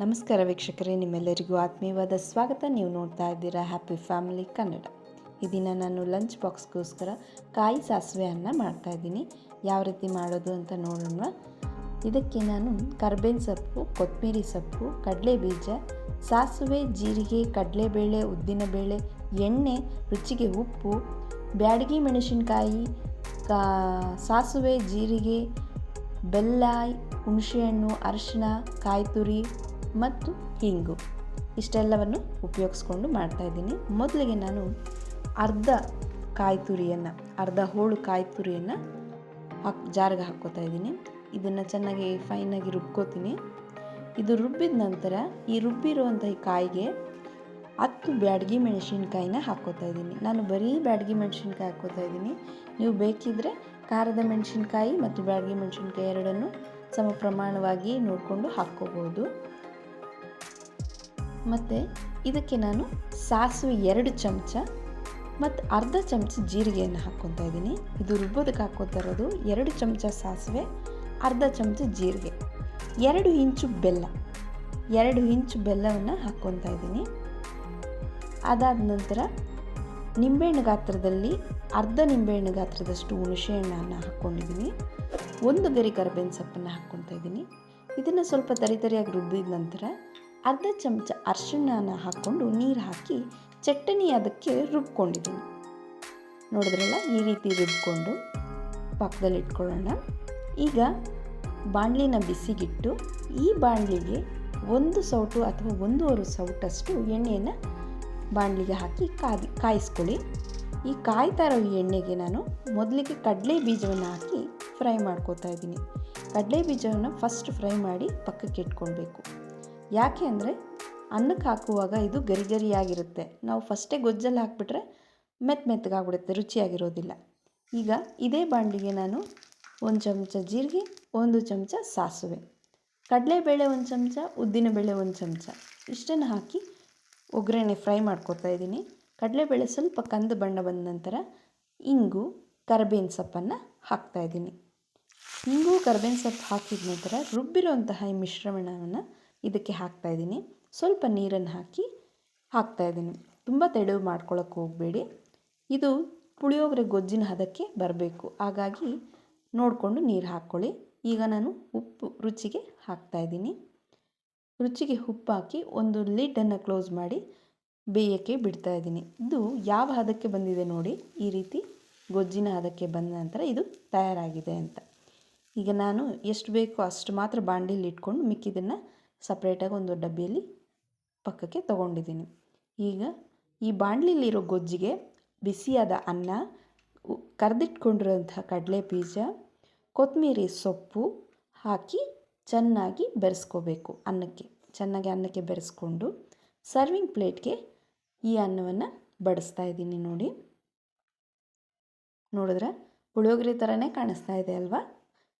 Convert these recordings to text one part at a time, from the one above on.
ನಮಸ್ಕಾರ ವೀಕ್ಷಕರೇ, ನಿಮ್ಮೆಲ್ಲರಿಗೂ ಆತ್ಮೀಯವಾದ ಸ್ವಾಗತ. ನೀವು ನೋಡ್ತಾ ಇದ್ದೀರಾ ಹ್ಯಾಪಿ ಫ್ಯಾಮಿಲಿ ಕನ್ನಡ ಈ ದಿನ ನಾನು ಲಂಚ್ ಬಾಕ್ಸ್ಗೋಸ್ಕರ ಕಾಯಿ ಸಾಸಿವೆ ಅನ್ನ ಮಾಡ್ತಾಯಿದ್ದೀನಿ ಯಾವ ರೀತಿ ಮಾಡೋದು ಅಂತ ನೋಡೋಣ. ಇದಕ್ಕೆ ನಾನು ಕರ್ಬೇವಿನ ಸೊಪ್ಪು ಕೊತ್ತಂಬರಿ ಸೊಪ್ಪು, ಕಡಲೆ ಬೀಜ, ಸಾಸಿವೆ, ಜೀರಿಗೆ, ಕಡಲೆಬೇಳೆ, ಉದ್ದಿನಬೇಳೆ, ಎಣ್ಣೆ, ರುಚಿಗೆ ಉಪ್ಪು, ಬ್ಯಾಡಗಿ ಮೆಣಸಿನಕಾಯಿ, ಕಾ, ಸಾಸಿವೆ, ಜೀರಿಗೆ, ಬೆಲ್ಲ, ಹುಣಸೆಹಣ್ಣು ಅರಿಶಿನ ಕಾಯಿ ತುರಿ ಮತ್ತು ಹಿಂಗು ಇಷ್ಟೆಲ್ಲವನ್ನು ಉಪಯೋಗಿಸ್ಕೊಂಡು ಮಾಡ್ತಾಯಿದ್ದೀನಿ ಮೊದಲಿಗೆ ನಾನು ಅರ್ಧ ಕಾಯಿ ತುರಿಯನ್ನು ಅರ್ಧ ಹೋಳು ಕಾಯಿ ತುರಿಯನ್ನು ಹಾಕಿ, ಜಾರಿಗೆ ಹಾಕ್ಕೋತಾ ಇದ್ದೀನಿ. ಇದನ್ನು ಚೆನ್ನಾಗಿ ಫೈನಾಗಿ ರುಬ್ಕೋತೀನಿ. ಇದು ರುಬ್ಬಿದ ನಂತರ ಈ ರುಬ್ಬಿರುವಂಥ ಈ ಕಾಯಿಗೆ ಹತ್ತು ಬ್ಯಾಡಗಿ ಮೆಣಸಿನ್ಕಾಯಿನ ಹಾಕ್ಕೋತಾ ಇದ್ದೀನಿ. ನಾನು ಬರೀ ಬ್ಯಾಡಗಿ ಮೆಣಸಿನ್ಕಾಯಿ ಹಾಕ್ಕೋತಾ ಇದ್ದೀನಿ. ನೀವು ಬೇಕಿದ್ದರೆ ಖಾರದ ಮೆಣಸಿನ್ಕಾಯಿ ಮತ್ತು ಬ್ಯಾಡಗಿ ಮೆಣಸಿನ್ಕಾಯಿ ಎರಡನ್ನು ಸಮ ಪ್ರಮಾಣವಾಗಿ ನೋಡಿಕೊಂಡು ಹಾಕ್ಕೋಬೋದು. ಮತ್ತು ಇದಕ್ಕೆ ನಾನು ಸಾಸಿವೆ ಎರಡು ಚಮಚ ಮತ್ತು ಅರ್ಧ ಚಮಚ ಜೀರಿಗೆಯನ್ನು ಹಾಕ್ಕೊತಾ ಇದ್ದೀನಿ. ಇದು ರುಬ್ಬೋದಕ್ಕೆ ಹಾಕ್ಕೋತಾ ಇರೋದು ಎರಡು ಚಮಚ ಸಾಸಿವೆ, ಅರ್ಧ ಚಮಚ ಜೀರಿಗೆ, ಎರಡು ಇಂಚು ಬೆಲ್ಲ, ಎರಡು ಇಂಚು ಬೆಲ್ಲವನ್ನು ಹಾಕ್ಕೊತಾ ಇದ್ದೀನಿ. ಅದಾದ ನಂತರ ನಿಂಬೆಹಣ್ಣು ಗಾತ್ರದಲ್ಲಿ ಅರ್ಧ ನಿಂಬೆಹಣ್ಣು ಗಾತ್ರದಷ್ಟು ಹುಣಸೆಹಣ್ಣನ್ನು ಹಾಕ್ಕೊಂಡಿದ್ದೀನಿ. ಒಂದು ಗರಿ ಕರ್ಬೇವಿನ ಸೊಪ್ಪನ್ನು ಹಾಕ್ಕೊತಾ ಇದ್ದೀನಿ. ಇದನ್ನು ಸ್ವಲ್ಪ ತರಿತರಿಯಾಗಿ ರುಬ್ಬಿದ ನಂತರ ಅರ್ಧ ಚಮಚ ಅರಿಶಿಣನ ಹಾಕ್ಕೊಂಡು ನೀರು ಹಾಕಿ ಚಟ್ನಿ ಅದಕ್ಕೆ ರುಬ್ಕೊಂಡಿದ್ದೀನಿ. ನೋಡಿದ್ರಲ್ಲ, ಈ ರೀತಿ ರುಬ್ಕೊಂಡು ಪಕ್ಕದಲ್ಲಿ ಇಟ್ಕೊಳ್ಳೋಣ. ಈಗ ಬಾಣಲಿನ ಬಿಸಿಗಿಟ್ಟು, ಈ ಬಾಣಲಿಗೆ ಒಂದು ಸೌಟು ಅಥವಾ ಒಂದೂವರೆ ಸೌಟಷ್ಟು ಎಣ್ಣೆಯನ್ನು ಬಾಣಲಿಗೆ ಹಾಕಿ ಕಾದಿ, ಕಾಯಿಸ್ಕೊಳ್ಳಿ. ಈ ಕಾಯ್ತಾ ಇರೋ ಎಣ್ಣೆಗೆ ನಾನು ಮೊದಲಿಗೆ ಕಡಲೆ ಬೀಜವನ್ನು ಹಾಕಿ ಫ್ರೈ ಮಾಡ್ಕೋತಾ ಇದ್ದೀನಿ. ಕಡಲೆ ಬೀಜವನ್ನು ಫಸ್ಟ್ ಫ್ರೈ ಮಾಡಿ ಪಕ್ಕಕ್ಕೆ ಇಟ್ಕೊಳ್ಬೇಕು. ಯಾಕೆ ಅಂದರೆ ಅನ್ನಕ್ಕೆ ಹಾಕುವಾಗ ಇದು ಗರಿ ಗರಿಯಾಗಿರುತ್ತೆ ನಾವು ಫಸ್ಟೇ ಗೊಜ್ಜಲ್ಲಿ ಹಾಕ್ಬಿಟ್ರೆ ಮೆತ್ತ ಮೆತ್ತಗಾಗ್ಬಿಡುತ್ತೆ ರುಚಿಯಾಗಿರೋದಿಲ್ಲ. ಈಗ ಇದೇ ಬಾಣಲಿಗೆ ನಾನು ಒಂದು ಚಮಚ ಜೀರಿಗೆ, ಒಂದು ಚಮಚ ಸಾಸಿವೆ. ಕಡಲೆಬೇಳೆ ಒಂದು ಚಮಚ, ಉದ್ದಿನಬೇಳೆ ಒಂದು ಚಮಚ. ಇಷ್ಟನ್ನು ಹಾಕಿ ಒಗ್ಗರಣೆ ಫ್ರೈ ಮಾಡ್ಕೊತಾ ಇದ್ದೀನಿ. ಕಡಲೆಬೇಳೆ ಸ್ವಲ್ಪ ಕಂದು ಬಣ್ಣ ಬಂದ ನಂತರ ಇಂಗು, ಕರಿಬೇವಿನ ಸೊಪ್ಪನ್ನು ಹಾಕ್ತಾಯಿದ್ದೀನಿ ಇಂಗು, ಕರ್ಬೇವಿನ ಸೊಪ್ಪು ಹಾಕಿದ ನಂತರ ರುಬ್ಬಿರುವಂತಹ ಈ ಮಿಶ್ರಣವನ್ನು ಇದಕ್ಕೆ ಹಾಕ್ತಾಯಿದ್ದೀನಿ ಸ್ವಲ್ಪ ನೀರನ್ನು ಹಾಕಿ ಹಾಕ್ತಾಯಿದ್ದೀನಿ ತುಂಬ ತೆಳು ಮಾಡ್ಕೊಳ್ಳೋಕೆ ಹೋಗಬೇಡಿ. ಇದು ಪುಳಿಯೋಗರೆ ಗೊಜ್ಜಿನ ಹದಕ್ಕೆ ಬರಬೇಕು. ಹಾಗಾಗಿ ನೋಡಿಕೊಂಡು ನೀರು ಹಾಕ್ಕೊಳ್ಳಿ. ಈಗ ನಾನು ಉಪ್ಪು ರುಚಿಗೆ ಹಾಕ್ತಾಯಿದ್ದೀನಿ ರುಚಿಗೆ ಉಪ್ಪು ಹಾಕಿ ಒಂದು ಲಿಡ್ಡನ್ನು ಕ್ಲೋಸ್ ಮಾಡಿ ಬೇಯೋಕ್ಕೆ ಬಿಡ್ತಾಯಿದ್ದೀನಿ ಇದು ಯಾವ ಹದಕ್ಕೆ ಬಂದಿದೆ ನೋಡಿ, ಈ ರೀತಿ ಗೊಜ್ಜಿನ ಹದಕ್ಕೆ ಬಂದ ನಂತರ ಇದು ತಯಾರಾಗಿದೆ ಅಂತ. ಈಗ ನಾನು ಎಷ್ಟು ಬೇಕೋ ಅಷ್ಟು ಮಾತ್ರ ಬಾಂಡಿಲಿ ಇಟ್ಕೊಂಡು ಮಿಕ್ಕಿದ್ದನ್ನು ಸಪ್ರೇಟಾಗಿ ಒಂದು ಡಬ್ಬಿಯಲ್ಲಿ ಪಕ್ಕಕ್ಕೆ ತಗೊಂಡಿದ್ದೀನಿ. ಈಗ ಈ ಬಾಣಲಿಲಿರೋ ಗೊಜ್ಜಿಗೆ ಬಿಸಿಯಾದ ಅನ್ನ ಕರೆದಿಟ್ಕೊಂಡಿರೋಂಥ ಕಡಲೆ ಬೀಜ ಕೊತ್ತಂಬರಿ ಸೊಪ್ಪು ಹಾಕಿ ಚೆನ್ನಾಗಿ ಬೆರೆಸ್ಕೋಬೇಕು ಅನ್ನಕ್ಕೆ. ಚೆನ್ನಾಗಿ ಅನ್ನಕ್ಕೆ ಬೆರೆಸ್ಕೊಂಡು ಸರ್ವಿಂಗ್ ಪ್ಲೇಟ್ಗೆ ಈ ಅನ್ನವನ್ನು ಬಡಿಸ್ತಾ ಇದ್ದೀನಿ ನೋಡಿ. ನೋಡಿದ್ರೆ ಪುಳಿಯೋಗರೆ ಥರನೇ ಕಾಣಿಸ್ತಾ ಇದೆ ಅಲ್ವಾ?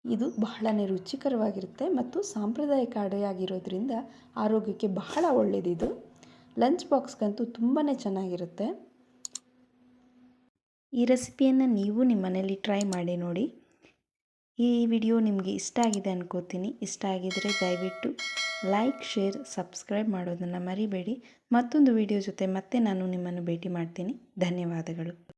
ಇದು ಬಹಳನೇ ರುಚಿಕರವಾಗಿರುತ್ತೆ ಮತ್ತು ಸಾಂಪ್ರದಾಯಿಕ ಅಡುಗೆಯಾಗಿರೋದ್ರಿಂದ ಆರೋಗ್ಯಕ್ಕೆ ಬಹಳ ಒಳ್ಳೆಯದಿದು ಲಂಚ್ ಬಾಕ್ಸ್ಗಂತೂ ತುಂಬಾ ಚೆನ್ನಾಗಿರುತ್ತೆ. ಈ ರೆಸಿಪಿಯನ್ನು ನೀವು ನಿಮ್ಮ ಮನೇಲಿ ಟ್ರೈ ಮಾಡಿ ನೋಡಿ. ಈ ವಿಡಿಯೋ ನಿಮಗೆ ಇಷ್ಟ ಆಗಿದೆ ಅನ್ಕೋತೀನಿ. ಇಷ್ಟ ಆಗಿದರೆ ದಯವಿಟ್ಟು ಲೈಕ್, ಶೇರ್, ಸಬ್ಸ್ಕ್ರೈಬ್ ಮಾಡೋದನ್ನು ಮರಿಬೇಡಿ. ಮತ್ತೊಂದು ವಿಡಿಯೋ ಜೊತೆ ಮತ್ತೆ ನಾನು ನಿಮ್ಮನ್ನು ಭೇಟಿ ಮಾಡ್ತೀನಿ. ಧನ್ಯವಾದಗಳು.